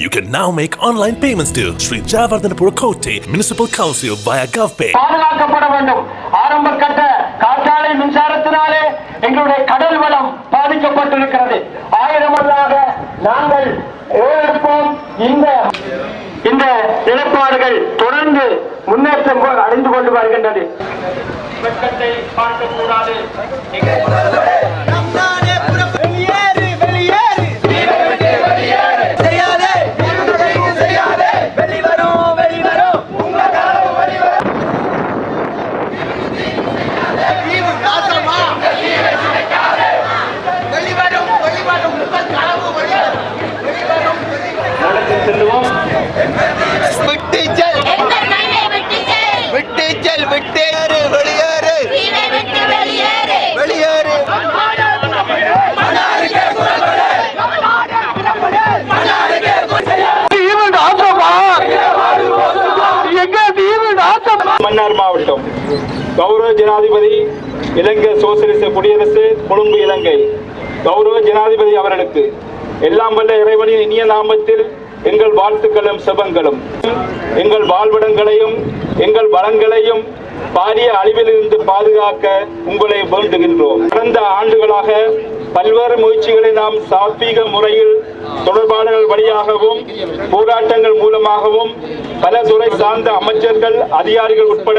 You can now make online payments to Sri Jayavardhanapura Kotte Municipal Council via GovPay. பாதுகாக்கப்பட வேண்டும். ஆரம்ப கட்ட காற்றாலை மின்சாரத்தினாலே எங்களுடைய கடல் வளம் பாதிக்கப்பட்டிருக்கிறது. ஆயிரமல்லாக நாங்கள் ஏறெடுப்போம். இந்த இந்த நிலைப்பாடுகள் தொடர்ந்து முன்னேற்றம் அடைந்து கொண்டு வருகின்றது. வெட்கத்தை பார்க்கக்கூடாது. விட்டு செல். விட்டு செல்? விட்டு செல் விட்டேறு வெளியேறு. வீட்டை விட்டு வெளியேறு. வெளியேறு. மன்னார் மாவட்டம். கௌரவ ஜனாதிபதி இலங்கை சோசியலிச குடியரசு கொழும்பு இலங்கை. கௌரவ ஜனாதிபதி அவர்களுக்கு எல்லாம் வல்ல இறைவனின் இனிய நாமத்தில் எங்கள் வாழ்த்துக்களும் செபங்களும். எங்கள் வாழ்விடங்களையும் எங்கள் வளங்களையும் பாரிய அழிவிலிருந்து பாதுகாக்க உங்களை வேண்டுகின்றோம். கடந்த ஆண்டுகளாக பல்வேறு முயற்சிகளை நாம் சாத்வீக முறையில் தொடர்பாளர்கள் வழியாகவும் போராட்டங்கள் மூலமாகவும் பல துறை சார்ந்த அமைச்சர்கள் அதிகாரிகள் உட்பட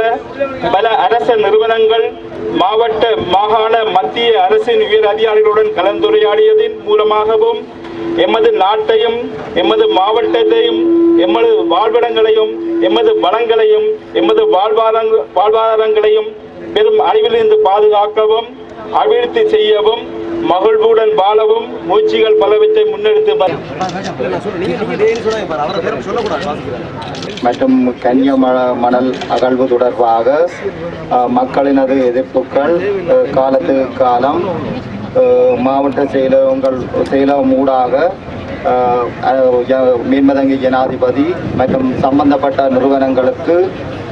பல அரச நிறுவனங்கள் மாவட்ட மாகாண மத்திய அரசின் உயர் அதிகாரிகளுடன் கலந்துரையாடியதன் மூலமாகவும் எமது நாட்டையும் எமது மாவட்டத்தையும் எமது வாழ்விடங்களையும் எமது வளங்களையும் எமது வாழ்வாதார வாழ்வாதாரங்களையும் பெரும் அழிவிலிருந்து பாதுகாக்கவும் அபிவிருத்தி செய்யவும் மகிழ்வுடன் வாழவும் முயற்சிகள் பலவற்றை முன்னெடுத்து மற்றும் கன்னிய மணல் அகழ்வு தொடர்பாக மக்களினது எதிர்ப்புகள் காலத்துக்கு காலம் மாவட்ட செயலகங்கள் செயலகம் ஊடாக அஹ், மீன்மதங்கி ஜனாதிபதி மற்றும் சம்பந்தப்பட்ட நிறுவனங்களுக்கு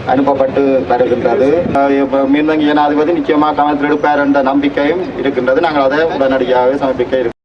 அனுப்பப்பட்டு வருகின்றது. அஹ், மீன்மதங்கி ஜனாதிபதி நிச்சயமாக கவனத்தில் எடுப்பார் என்ற நம்பிக்கையும் இருக்கின்றது. நாங்கள் அதை உடனடியாக சமர்ப்பிக்க இருக்கிறோம்